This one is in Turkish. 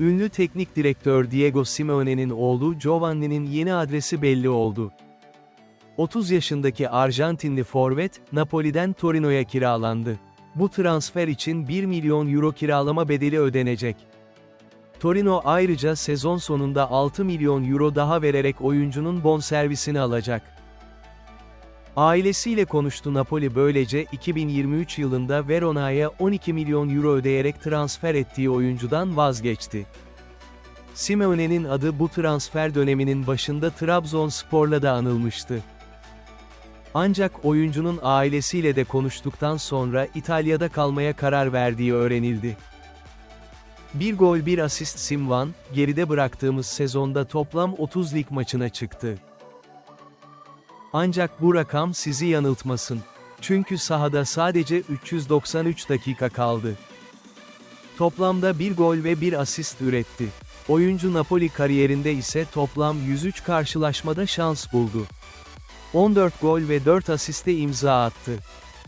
Ünlü teknik direktör Diego Simeone'nin oğlu Giovanni'nin yeni adresi belli oldu. 30 yaşındaki Arjantinli forvet, Napoli'den Torino'ya kiralandı. Bu transfer için 1 milyon euro kiralama bedeli ödenecek. Torino ayrıca sezon sonunda 6 milyon euro daha vererek oyuncunun bonservisini alacak. Ailesiyle konuştu Napoli böylece 2023 yılında Verona'ya 12 milyon euro ödeyerek transfer ettiği oyuncudan vazgeçti. Simeone'nin adı bu transfer döneminin başında Trabzonspor'la da anılmıştı. Ancak oyuncunun ailesiyle de konuştuktan sonra İtalya'da kalmaya karar verdiği öğrenildi. Bir gol bir asist Simvan, geride bıraktığımız sezonda toplam 30 lig maçına çıktı. Ancak bu rakam sizi yanıltmasın. Çünkü sahada sadece 393 dakika kaldı. Toplamda bir gol ve bir asist üretti. Oyuncu Napoli kariyerinde ise toplam 103 karşılaşmada şans buldu. 14 gol ve 4 asiste imza attı.